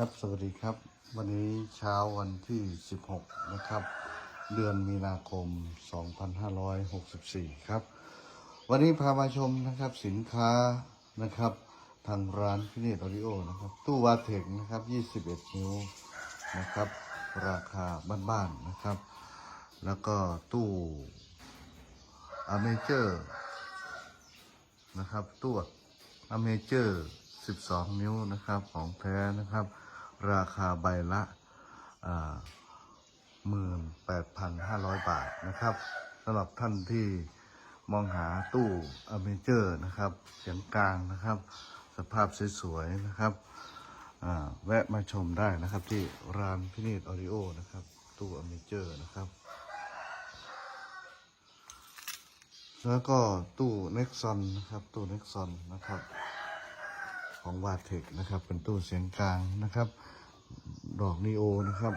ครับสวัสดีครับ วันนี้เช้าวันที่ 16 นะครับ เดือนมีนาคม 2564 ครับ วันนี้พามาชมนะครับสินค้านะครับ ทางร้านพิเนตออริโอนะครับ ตู้วาเทคนะครับ 21 นิ้วนะครับ ราคาบ้านๆนะครับ แล้วก็ตู้อเมเจอร์นะครับตัวอเมเจอร์ 12 นิ้วนะครับ ของแท้นะครับ ราคาใบละหมื่นแปดพันห้าร้อยบาทนะครับสำหรับท่านที่มองหาตู้อเมเจอร์นะครับ เสียงกลางนะครับ สภาพสวยๆนะครับแวะมาชมได้นะครับที่ร้านพินิจออริโอนะครับ ตู้อเมเจอร์นะครับ แล้วก็ตู้เน็กซอนนะครับ ตู้เน็กซอนนะครับ ของวาเทคนะครับ เป็นตู้เสียงกลางนะครับ ดอกนีโอนะครับ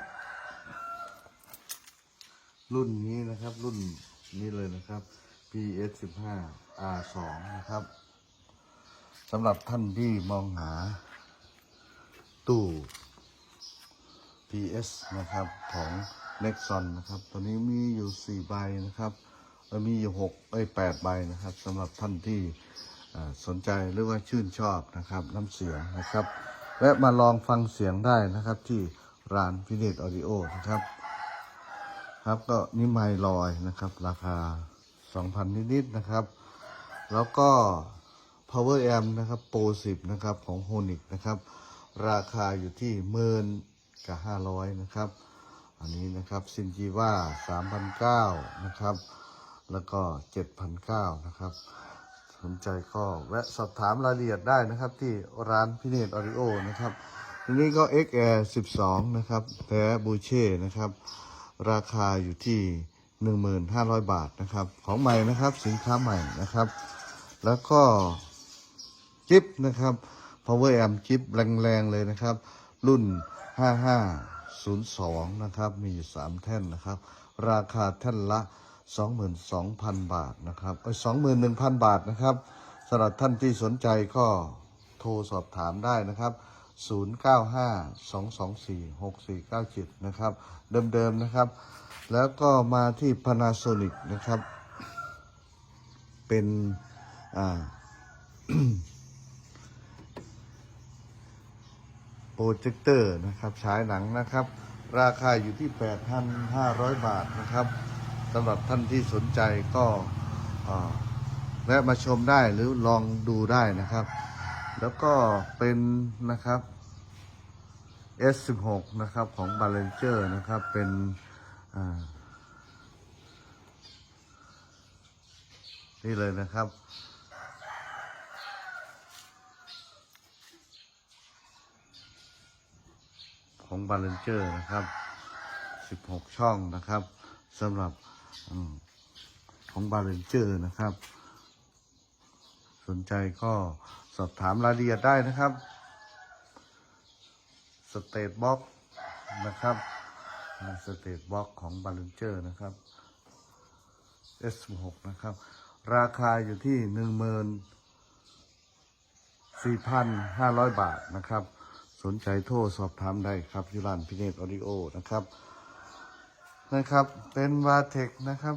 รุ่นนี้นะครับ รุ่นนี้เลยนะครับ PS 15 R2 นะครับสำหรับท่านที่มองหาตู้ PS นะครับของ Nexon นะครับ ตัวนี้มีอยู่ 4 ใบนะครับแล้วมีอยู่6ไอ้ย8ใบนะครับสำหรับท่านที่ สนใจหรือว่าชื่นชอบนะครับน้ำเสียงนะครับ และมาลองฟังเสียงได้นะครับที่ร้านพิเนตออดิโอนะครับ ครับก็นี่ไมลอยนะครับ ราคา 2,000 นิดๆนะครับ แล้วก็ Power Amp นะครับ Pro 10 นะครับของ h o n i c นะครับ ราคาอยู่ที่หมื่นกับ 500 นะครับ อันนี้นะครับซินจีว่า3,900นะครับ แล้วก็7,900นะครับ สนใจก็แวะสอบถามรายละเอียดได้นะครับ ที่ร้านพิเนตออริโอนะครับทีนี้ก็ XR 12 นะครับแท้บูเช่นะครับ ราคาอยู่ที่ 1,500 บาทนะครับ ของใหม่นะครับสินค้าใหม่นะครับ แล้วก็จิ๊บนะครับ power amp จิ๊บแรงๆเลยนะครับ รุ่น 5502 นะครับ มีอยู่ 3 แท่นนะครับ ราคาแท่นละ 22,000 บาทนะครับเอ้ย21,000 บาทนะครับสำหรับท่านที่สนใจก็โทรสอบถามได้นะครับ 0952246497 นะครับ เดิมๆนะครับ แล้วก็มาที่ Panasonic นะครับ เป็น อ่าโปรเจคเตอร์นะครับฉายหนังนะครับ ราคาอยู่ที่ 8,500 บาทนะครับ สำหรับท่านที่สนใจก็แวะมาชมได้หรือลองดูได้นะครับ แล้วก็เป็นนะครับ S16 นะครับของ b a l a n c e r นะครับเป็นนี่เลยนะครับ ของบาลนเจอร์นะครับ 16 ช่องนะครับสำหรับ ของบาเลนเจอร์นะครับ สนใจก็สอบถามรายละเอียดได้นะครับสเตตบ็อกนะครับสเตตบ็อกของบาเลนเจอร์นะครับ S16 นะครับ ราคาอยู่ที่ 1 4,500 บาทนะครับ สนใจโทรสอบถามได้ครับยูรานพิเนตออดิโอนะครับ นะครับ เป็นวาเทคนะครับ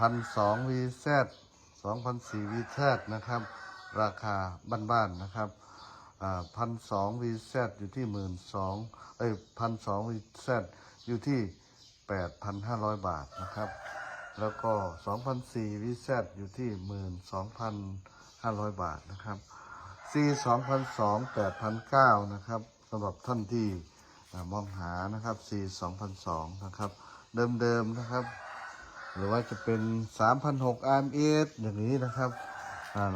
พันสองวีแซดสองพันสี่วีแซดนะครับ ราคาบ้านๆนะครับพันสองวีแซดอยู่ที่หมื่นสองเอ้ยพันสองวีแซดอยู่ที่แปดพันห้าร้อยบาทนะครับ แล้วก็สองพันสี่วีแซดอยู่ที่หมื่นสองพันห้าร้อยบาทนะครับซีสองพันสองแปดพันเก้านะครับสำหรับท่านที่ มองหานะครับซีสองพันะครับ เดิมๆนะครับ หรือว่าจะเป็นสามพันหกอย่างนี้นะครับ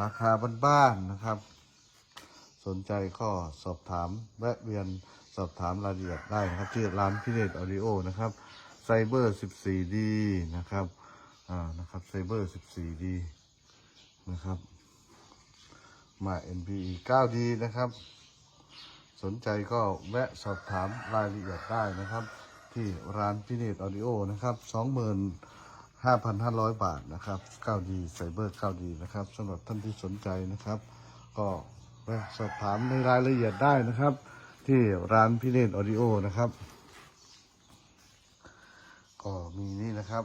ราคาบ้านๆนะครับ สนใจก็สอบถามแวะเวียนสอบถามรายละเอียดได้นะครับ ที่ร้านพิเรตออดิโอนะครับไซเบอร์ 14D นะครับอ่านะครับไซเบอร์ 14D นะครับมา NPE 9D นะครับ สนใจก็แวะสอบถามรายละเอียดได้นะครับ ที่ร้านพิเนตออดิโอนะครับ25,500บาทนะครับ 9D ไซเบอร์ 9D นะครับสำหรับท่านที่สนใจนะครับ ก็แวไปสอบถามในรายละเอียดได้นะครับ ที่ร้านพีเนตออดิโอนะครับ ก็มีนี่นะครับ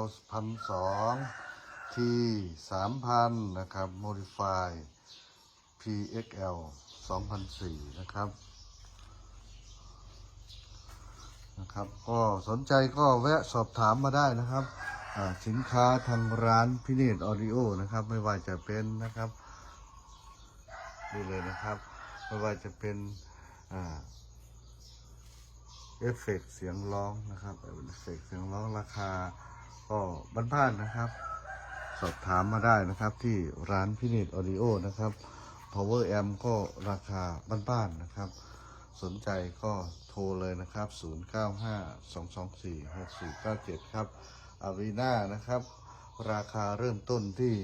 L พันสอง T สามพันนะครับ Modify PXL สองพันะครับ นะครับ ก็สนใจก็แวะสอบถามมาได้นะครับสินค้าทางร้านพิเนตออดิโอนะครับ ไม่ว่าจะเป็นนะครับนี่เลยนะครับ ไม่ว่าจะเป็นอเอฟเฟกต์เสียงร้องนะครับเอฟเฟกต์เสียงร้องราคาก็บ้านๆนะครับ สอบถามมาได้นะครับที่ร้านพินิจออดิโอนะครับ power amp ก็ราคาบ้านๆนะครับ สนใจก็โทรเลยนะครับ 0952246497 ครับอาวีนานะครับ ราคาเริ่มต้นที่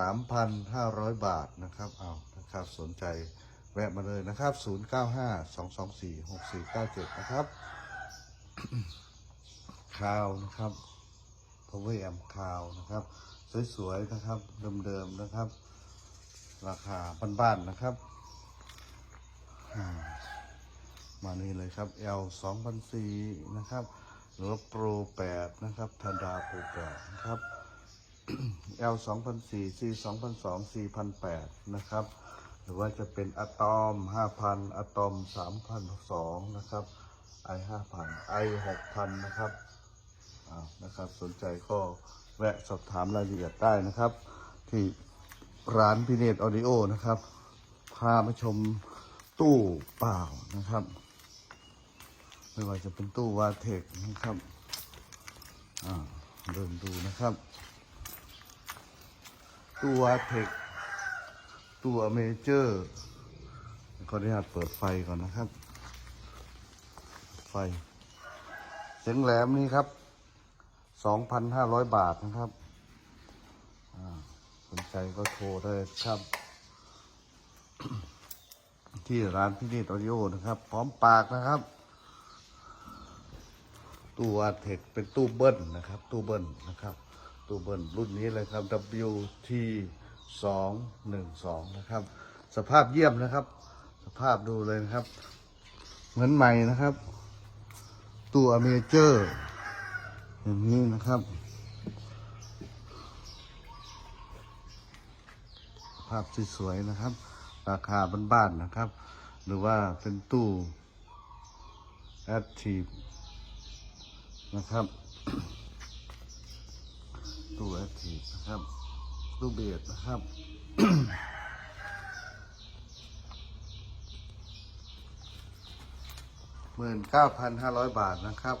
3,500 บาทนะครับเอานะครับสนใจแวะมาเลยนะครับ 0952246497 นะครับคาวนะครับ power amp คาวนะครับ สวยๆนะครับ เดิมๆนะครับ ราคาบ้านๆนะครับอ่ามานี่เลยครับ L 2004นะครับหรือว่า Pro 8นะครับทันดา Pro 8นะครับ L 2004 C 2002 C 1008นะครับ หรือว่าจะเป็นอะตอม 5,000อะตอม 3,002นะครับ I 5,000 I 6,000นะครับอ่านะครับ สนใจก็แวะสอบถามรายละเอียดได้นะครับ ที่ ร้านพิเนตออดิโอนะครับ พามาชมตู้เปล่านะครับ ไม่ว่าจะเป็นตู้วาเทคนะครับเดินดูนะครับ ตู้วาเทคตัวเมเจอร์ขออนุญาตเปิดไฟก่อนนะครับ ไฟเสียงแหลมนี่ครับ 2,500 บาทนะครับ นใจก็โทรได้ครับ ที่ร้านพินิจออดิโอนะครับ พร้อมปากนะครับตู้อาเทคเป็นตู้เบิ้ลนะครับ ตู้เบิ้ลนะครับ ตู้เบิ้ลรุ่นนี้เลยครับ WT สองหนึ่งสองนะครับ สภาพเยี่ยมนะครับ สภาพดูเลยนะครับ เหมือนใหม่นะครับ ตัวเมเจอร์อย่างนี้นะครับาพสวยๆนะครับ ราคาบ้านๆนะครับ หรือว่าเป็นตู้แอคทีฟนะครับตู้แอคทีฟนะครับตู้เบสนะครับหมื่นเก้าพันห้าร้อยบาทนะครับ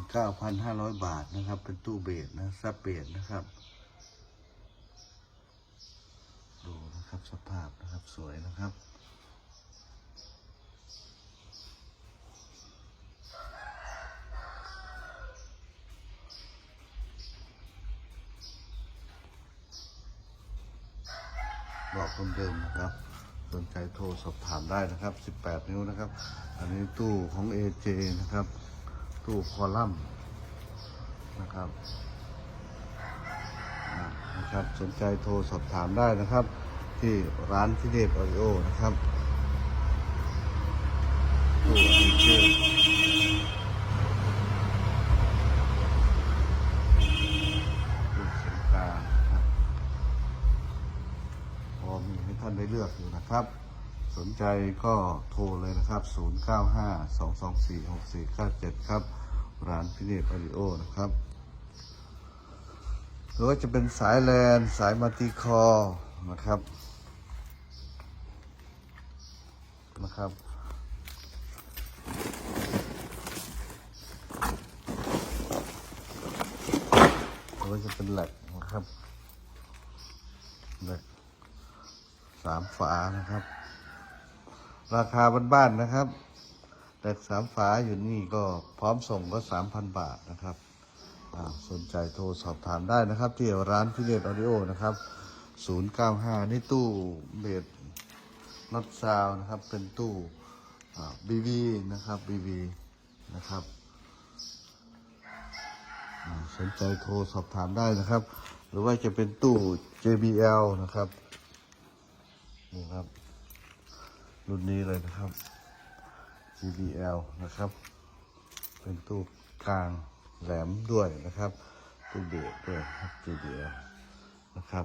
หมื่นเก้าพันห้าร้อยบาทนะครับ เป็นตู้เบสนะซับเบสนะครับ ดูนะครับสภาพนะครับสวยนะครับบอกคนเดิมนะครับสนใจโทรสอบถามได้นะครับ 18 นิ้วนะครับ อันนี้ตู้ของ AJ นะครับ ตู้คอลัมน์นะครับนะครับ สนใจโทรสอบถามได้นะครับ ที่ร้านพิเดชออริโอนะครับตู้ AJ ตู้เสียงกลางนะครับพอมีให้ท่านได้เลือกอยู่นะครับ สนใจก็โทรเลยนะครับ 0952246497 ครับ ร้านพิเนตออดิโอนะครับหรือว่าจะเป็นสายแลนสายมัลติคอร์นะครับนะครับหรือว่าจะเป็นแหลกนะครับแหลกสามฝานะครับ ราคาบ้านๆนะครับ แต่สามฝาอยู่นี่ก็พร้อมส่งก็สามพันบาทนะครับสนใจโทรสอบถามได้นะครับ ที่ร้านพิเรตออดิโอนะครับศูนย์เก้าห้านี่ตู้เบสน็อตซาวนะครับ เป็นตู้บีบีนะครับบีบีนะครับสนใจโทรสอบถามได้นะครับ หรือว่าจะเป็นตู้ JBL นะครับนี่ครับ รุ่นนี้เลยนะครับ JBL นะครับ เป็นตู้กลางแหลมด้วยนะครับตู้เบสด้วยครับ JBL นะครับ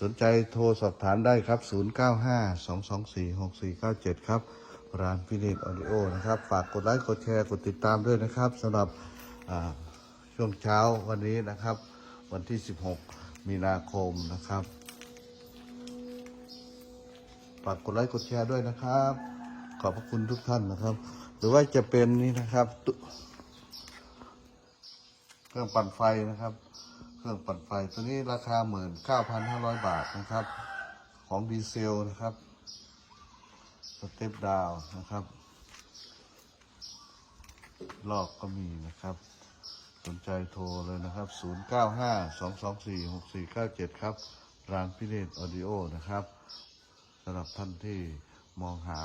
สนใจโทรสอบถามได้ครับ 0952246497 ครับ ร้านฟินิชออดิโอนะครับ ฝากกดไลค์กดแชร์กดติดตามด้วยนะครับสำหรับช่วงเช้าวันนี้นะครับ วันที่ 16 มีนาคมนะครับฝากกดไลค์กดแชร์ด้วยนะครับ ขอบพระคุณทุกท่านนะครับ หรือว่าจะเป็นนี่นะครับ เครื่องปั่นไฟนะครับ เครื่องปั่นไฟตัวนี้ราคาหมื่นเก้าพันห้าร้อยบาทนะครับ ของดีเซลนะครับสเต็ปดาวนะครับลอกก็มีนะครับ สนใจโทรเลยนะครับ 0952246497 ครับ ร้านพิเรนออดิโอนะครับสำหรับท่านที่มองหา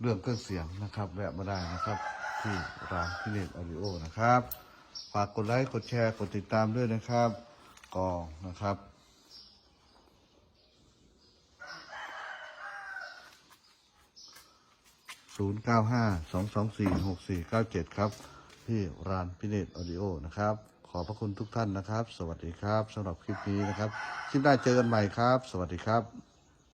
เรื่องเครื่องเสียงนะครับ แวะมาได้นะครับ ที่ร้านพิเรนออดิโอนะครับ ฝากกดไลค์กดแชร์กดติดตามด้วยนะครับกองนะครับ0952246497ครับ ที่ร้านพิเนตออดิโอนะครับ ขอพระคุณทุกท่านนะครับ สวัสดีครับสำหรับคลิปนี้นะครับ คลิปหน้าเจอกันใหม่ครับ สวัสดีครับ